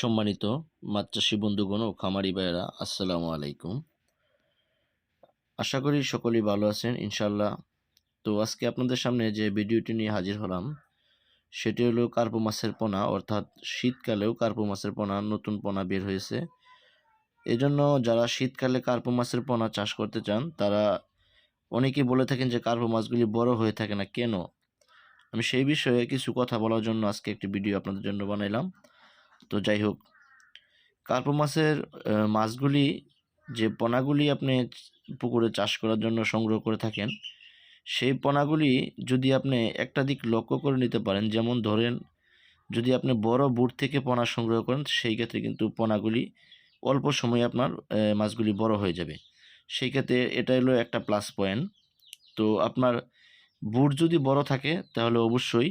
সম্মানিত মাছ চাষি বন্ধুগণ ও খামারি ভাইয়েরা, আসসালামু আলাইকুম। আশা করি সকলেই ভালো আছেন ইনশাল্লাহ তো আজকে আপনাদের সামনে যে ভিডিওটি নিয়ে হাজির হলাম, সেটি হলো কার্পো মাছের পোনা, অর্থাৎ শীতকালেও কার্পো মাছের পোনা, নতুন পোনা বের হয়েছে। এজন্য যারা শীতকালে কার্পো মাছের পোনা চাষ করতে চান, তারা অনেকেই বলে থাকেন যে কার্পো মাছগুলি বড় হয়ে থাকে না, কেন? আমি সেই বিষয়ে কিছু কথা বলার জন্য আজকে একটি ভিডিও আপনাদের জন্য বানাইলাম। তো যাই হোক, কার্পো মাছের মাছগুলি যে পোনাগুলি আপনি পুকুরে চাষ করার জন্য সংগ্রহ করে থাকেন, সেই পোনাগুলি যদি আপনি একটা দিক লক্ষ্য করে নিতে পারেন, যেমন ধরেন যদি আপনি বড় বুট থেকে পোনা সংগ্রহ করেন, সেই ক্ষেত্রে কিন্তু পোনাগুলি অল্প সময়ে আপনার মাছগুলি বড় হয়ে যাবে। সেই ক্ষেত্রে এটা হলো একটা প্লাস পয়েন্ট তো আপনার বুট যদি বড় থাকে, তাহলে অবশ্যই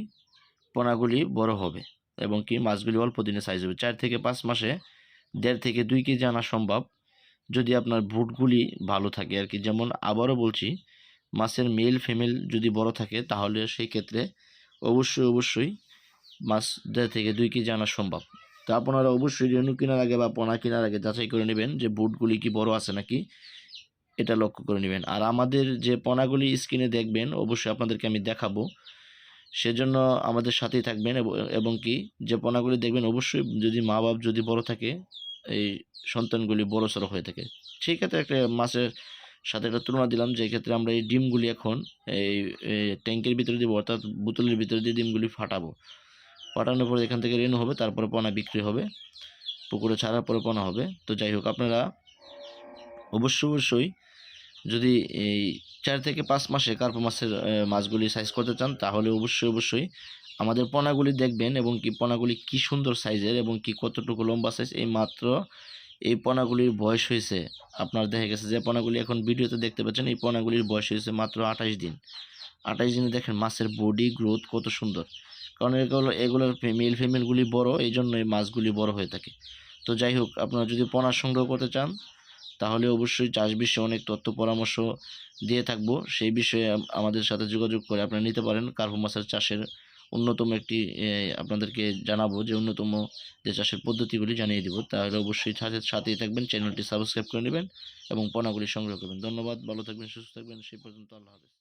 পোনাগুলি বড় হবে। এবং কি মাছগুলি অল্প দিনে সাইজ হবে। চার থেকে পাঁচ মাসে দেড় থেকে দুই কেজি আনা সম্ভব। যদি আপনার বুটগুলি ভালো থাকে আর কি, যেমন আবারও বলছি, মাছের মেল ফিমেল যদি বড় থাকে, তাহলে সেই ক্ষেত্রে অবশ্যই অবশ্যই মাছ দেড় থেকে দুই কেজি আনা সম্ভব। তা আপনারা অবশ্যই রেণু কেনার আগে বা পোনা কেনার আগে যাচাই করে নেবেন যে বুটগুলি কি বড় আছে নাকি। এটা লক্ষ্য করে নেবেন। আর আমাদের যে পোনাগুলি স্ক্রিনে দেখবেন, অবশ্যই আপনাদেরকে আমি দেখাবো। সেজন্য আমাদের সাথেই থাকবেন এবং- কি যে পোনাগুলি দেখবেন অবশ্যই যদি মা বাপ যদি বড় থাকে, এই সন্তানগুলি বড় সড়ো হয়ে থাকে। সেই ক্ষেত্রে একটা মাছের সাথে একটা তুলনা দিলাম যে ক্ষেত্রে আমরা এই ডিমগুলি এখন এই ট্যাঙ্কের ভিতরে দিব অর্থাৎ বোতলের ভিতরে দিয়ে ডিমগুলি ফাটাবো। ফাটানোর পরে এখান থেকে রেনু হবে, তারপরে পোনা বিক্রি হবে, পুকুরে ছাড়ার পরে পোনা হবে। তো যাই হোক, আপনারা অবশ্যই অবশ্যই যদি এই চার থেকে পাঁচ মাসে কার্পো মাছের মাছগুলি সাইজ করতে চান, তাহলে অবশ্যই অবশ্যই আমাদের পোনাগুলি দেখবেন এবং কি পোনাগুলি কি সুন্দর সাইজের এবং কি কতটুকু লম্বা সাইজ এই মাত্র এই পোনাগুলির বয়স হয়েছে। আপনার দেখা গেছে যে পোনাগুলি এখন ভিডিওতে দেখতে পাচ্ছেন, এই পোনাগুলির বয়স হয়েছে মাত্র আঠাশ দিন। আঠাশ দিনে দেখেন মাছের বডি গ্রোথ কত সুন্দর। কারণ এগুলো, এগুলোর মেল ফিমেলগুলি বড় এই জন্য এই মাছগুলি বড় হয়ে থাকে। তো যাই হোক, আপনারা যদি পোনা সংগ্রহ করতে চান তাহলে অবশ্যই চাষ বিষয়ে অনেক তথ্য পরামর্শ দিয়ে থাকব। সেই বিষয়ে আমাদের সাথে যোগাযোগ করে আপনারা নিতে পারেন। কার্ভ মাছের চাষের অন্যতম একটি আপনাদেরকে জানাব যে অন্যতম যে চাষের পদ্ধতিগুলি জানিয়ে দিব। তাহলে অবশ্যই সাথে, সাথেই থাকবেন, চ্যানেলটি সাবস্ক্রাইব করে নেবেন এবং পণাগুলি সংগ্রহ করবেন। ধন্যবাদ, ভালো থাকবেন, সুস্থ থাকবেন। সেই পর্যন্ত আল্লাহ হাফেজ।